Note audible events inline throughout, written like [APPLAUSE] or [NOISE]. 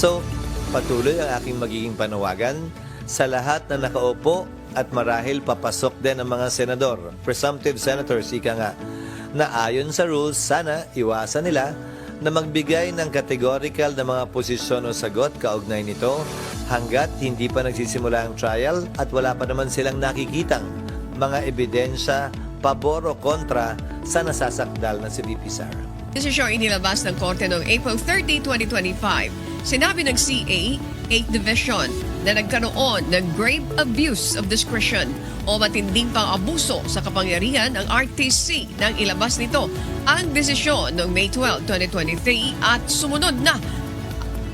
So, patuloy ang aking magiging panawagan sa lahat na nakaupo at marahil papasok din ang mga senador, presumptive senators, ika nga, na ayon sa rules, sana iwasan nila na magbigay ng categorical na mga posisyon o sagot kaugnay nito hanggat hindi pa nagsisimula ang trial at wala pa naman silang nakikitang mga ebidensya pabor o kontra sa nasasakdal na si VP Sara. Desisyon inilabas ng Korte noong April 30, 2025. Sinabi ng CA 8th Division na nagkaroon ng grave abuse of discretion o matinding pang-abuso sa kapangyarihan ng RTC nang ilabas nito ang desisyon noong May 12, 2023 at sumunod na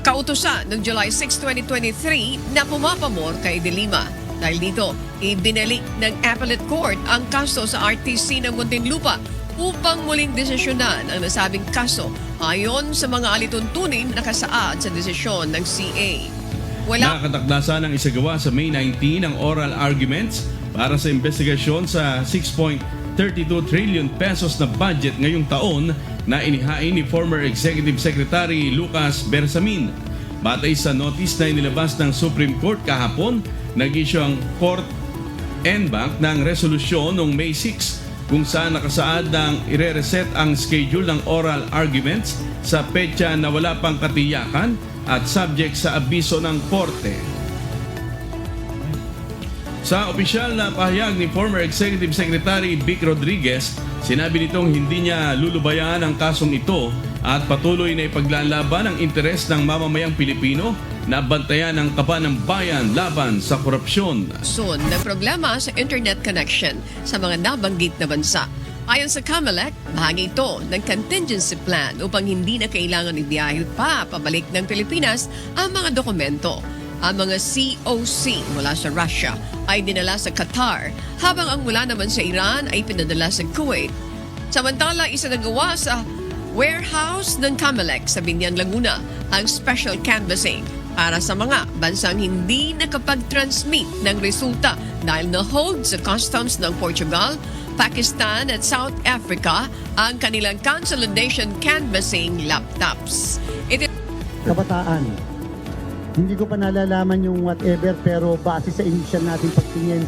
kautusan noong July 6, 2023 na pumapamor kay De Lima. Dahil dito, ibinalik ng Appellate Court ang kaso sa RTC ng Muntinlupa upang muling desisyonan ang nasabing kaso ayon sa mga alituntunin na nakasaad sa desisyon ng CA. Wala Nakatakdasan ng isagawa sa May 19 ang oral arguments para sa investigasyon sa 6.32 trillion pesos na budget ngayong taon na inihain ni former Executive Secretary Lucas Bersamin. Batay sa notice na inilabas ng Supreme Court kahapon, nag-issue ang Court NBank ng resolusyon noong May 6 kung saan nakasaad ng ire-reset ang schedule ng oral arguments sa petsa na wala pang katiyakan at subject sa abiso ng korte. Sa opisyal na pahayag ni former Executive Secretary Vic Rodriguez, sinabi nitong hindi niya lulubayan ang kasong ito at patuloy na ipaglalaban ang interes ng mamamayang Pilipino na bantayan ang kaba ng bayan laban sa korupsyon. soon ng problema sa internet connection sa mga nabanggit na bansa. Ayon sa CAMELEC, bahagi ito ng contingency plan upang hindi na kailangan ibiyahid pa pabalik ng Pilipinas ang mga dokumento. Ang mga COC mula sa Russia ay dinala sa Qatar, habang ang mula naman sa Iran ay pinadala sa Kuwait. Samantala, isa nagawa sa warehouse ng CAMELEC sa Binyan, Laguna ang special canvassing para sa mga bansang hindi nakapag-transmit ng resulta dahil na-hold sa customs ng Portugal, Pakistan at South Africa ang kanilang consolidation canvassing laptops. Ito kabataan. Hindi ko pa nalalaman yung whatever pero base sa initial nating pagtingin,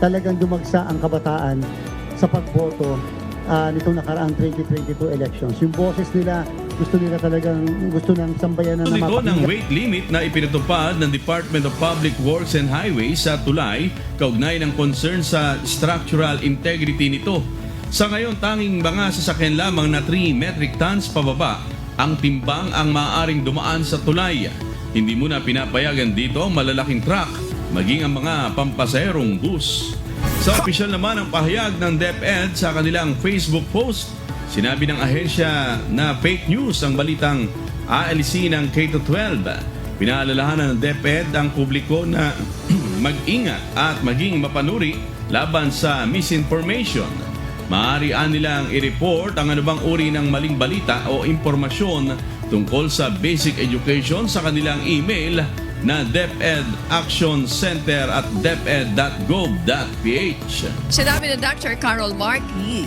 talagang dumagsa ang kabataan sa pagboto ah, nitong nakaraang 2022 elections. Yung boses nila, gusto nila talagang, gusto ng sambayanan na Ito ng mapakinggan. weight limit na ipinatupad ng Department of Public Works and Highways sa tulay kaugnay ng concern sa structural integrity nito. Sa ngayon, tanging mga sasakyan lamang na 3 metric tons pababa ang timbang ang maaaring dumaan sa tulay. Hindi muna pinapayagan dito ang malalaking truck, maging ang mga pampasaherong bus. Sa opisyal naman ang pahayag ng DepEd sa kanilang Facebook post, Sinabi ng ahensya na fake news ang balitang ALC ng K-12. Pinaalalahanan ng DepEd ang publiko na [CLEARS THROAT] mag-ingat at maging mapanuri laban sa misinformation. Maaari nilang i-report ang anumang uri ng maling balita o impormasyon tungkol sa basic education sa kanilang email na DepEd Action Center at deped.gov.ph. Sinabi ng Dr. Carol Markey,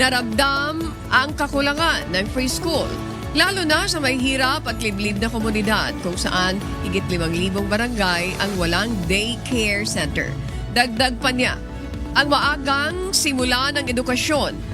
naramdam ang kakulangan ng free school, lalo na sa may hirap at liblib na komunidad kung saan higit 5,000 barangay ang walang daycare center. Dagdag pa niya, ang maagang simula ng edukasyon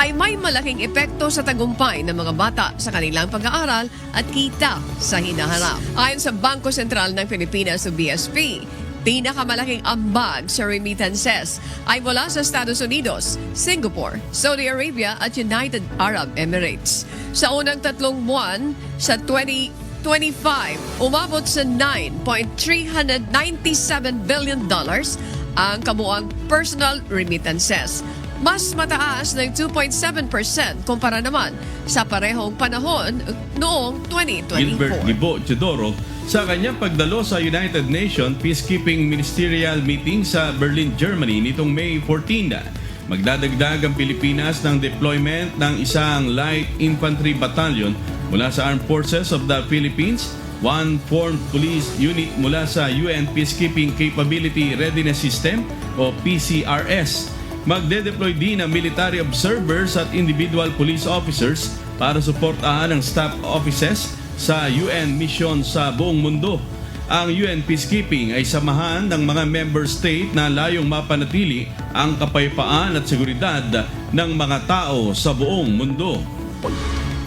ay may malaking epekto sa tagumpay ng mga bata sa kanilang pag-aaral at kita sa hinaharap. Ayon sa Bangko Sentral ng Pilipinas o BSP, pinakamalaking ambag sa remittances ay mula sa Estados Unidos, Singapore, Saudi Arabia at United Arab Emirates. Sa unang tatlong buwan sa 2025, umabot sa 9.397 billion dollars ang kabuang personal remittances. Mas mataas ng 2.7% kumpara naman sa parehong panahon noong 2024. Gilbert Gibo Teodoro sa kanyang pagdalo sa United Nations Peacekeeping Ministerial Meeting sa Berlin, Germany nitong May 14. Magdadagdag ang Pilipinas ng deployment ng isang light infantry battalion mula sa Armed Forces of the Philippines, one formed police unit mula sa UN Peacekeeping Capability Readiness System o PCRS. Magde-deploy din ang military observers at individual police officers para suportahan ang staff offices sa UN mission sa buong mundo. Ang UN Peacekeeping ay samahan ng mga member state na layong mapanatili ang kapayapaan at seguridad ng mga tao sa buong mundo.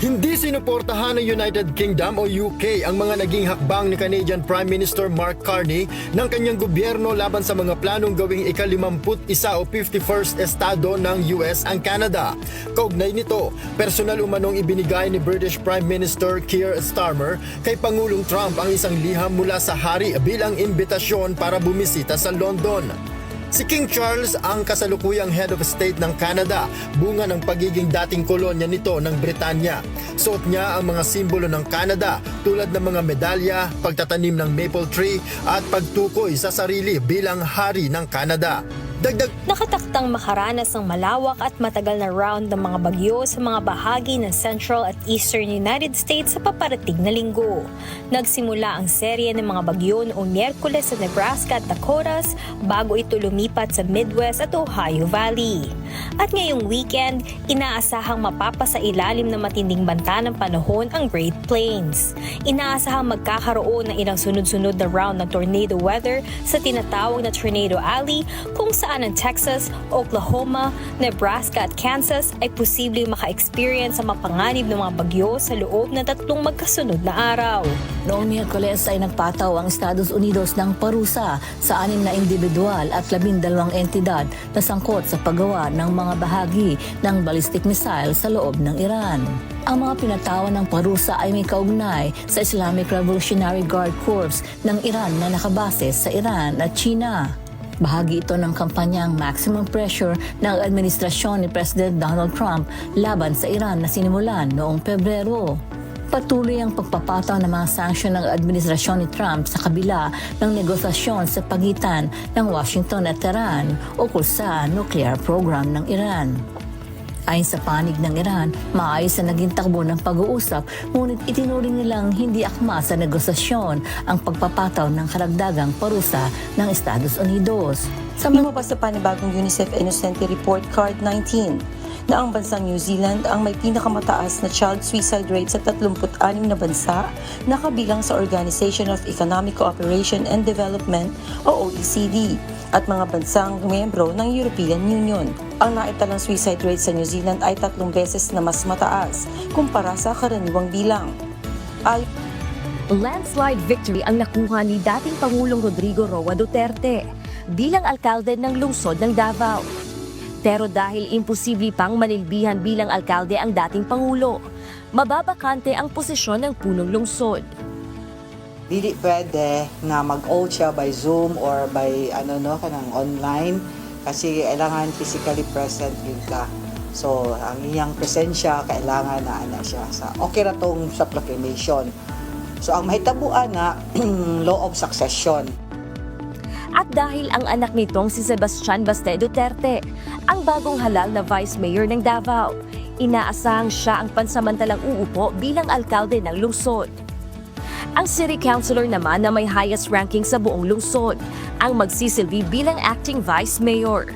Hindi sinuportahan ng United Kingdom o UK ang mga naging hakbang ni Canadian Prime Minister Mark Carney ng kanyang gobyerno laban sa mga planong gawing ikalimamput isa o 51st estado ng US ang Canada. Kaugnay nito, personal umanong ibinigay ni British Prime Minister Keir Starmer kay Pangulong Trump ang isang liham mula sa hari bilang imbitasyon para bumisita sa London. Si King Charles ang kasalukuyang head of state ng Canada, bunga ng pagiging dating kolonya nito ng Britanya. Suot niya ang mga simbolo ng Canada tulad ng mga medalya, pagtatanim ng maple tree at pagtukoy sa sarili bilang hari ng Canada. Dagdag Nakataktang makaranas ng malawak at matagal na round ng mga bagyo sa mga bahagi ng Central at Eastern United States sa paparating na linggo. Nagsimula ang serye ng mga bagyo noong Miyerkules sa Nebraska at Dakotas bago ito lumipat sa Midwest at Ohio Valley. At ngayong weekend, inaasahang mapapasa ilalim ng matinding banta ng panahon ang Great Plains. Inaasahang magkakaroon ng ilang sunod-sunod na round ng tornado weather sa tinatawag na Tornado Alley kung saan ang Texas, Oklahoma, Nebraska at Kansas ay posibleng maka-experience sa mapanganib ng mga bagyo sa loob ng tatlong magkasunod na araw. Noong Miyerkules ay nagpataw ang Estados Unidos ng parusa sa anim na individual at labindalawang entidad na sangkot sa paggawa ng mga bahagi ng ballistic missile sa loob ng Iran. Ang mga pinatawan ng parusa ay may kaugnay sa Islamic Revolutionary Guard Corps ng Iran na nakabase sa Iran at China. Bahagi ito ng kampanyang maximum pressure ng administrasyon ni President Donald Trump laban sa Iran na sinimulan noong Pebrero. Patuloy ang pagpapataw ng mga sanksyon ng administrasyon ni Trump sa kabila ng negosasyon sa pagitan ng Washington at Tehran ukol sa nuclear program ng Iran. Ayon sa panig ng Iran, maayos na naging takbo ng pag-uusap ngunit itinuring nilang hindi akma sa negosasyon ang pagpapataw ng karagdagang parusa ng Estados Unidos. Sa lumabas sa panibagong UNICEF Innocente Report Card 19 na ang bansang New Zealand ang may pinakamataas na child suicide rate sa 36 na bansa na kabilang sa Organization of Economic Cooperation and Development o OECD at mga bansang miyembro ng European Union. Ang naitalang suicide rate sa New Zealand ay tatlong beses na mas mataas kumpara sa karaniwang bilang. Ay landslide victory ang nakuha ni dating Pangulong Rodrigo Roa Duterte bilang alkalde ng lungsod ng Davao. Pero dahil imposible pang manilbihan bilang alkalde ang dating Pangulo, mababakante ang posisyon ng punong lungsod. Dili pwede nga mag-oath siya by Zoom or by ano no kanang online kasi kailangan physically present yun ka. So, ang iyang presensya kailangan na ana siya sa okay ra tong sa proclamation. So, ang mahitabuan na [CLEARS THROAT] law of succession. At dahil ang anak nitong si Sebastian Baste Duterte, ang bagong halal na Vice Mayor ng Davao, inaasahang siya ang pansamantalang uupo bilang alkalde ng lungsod. Ang city councilor naman na may highest ranking sa buong lungsod, ang magsisilbi bilang acting vice mayor.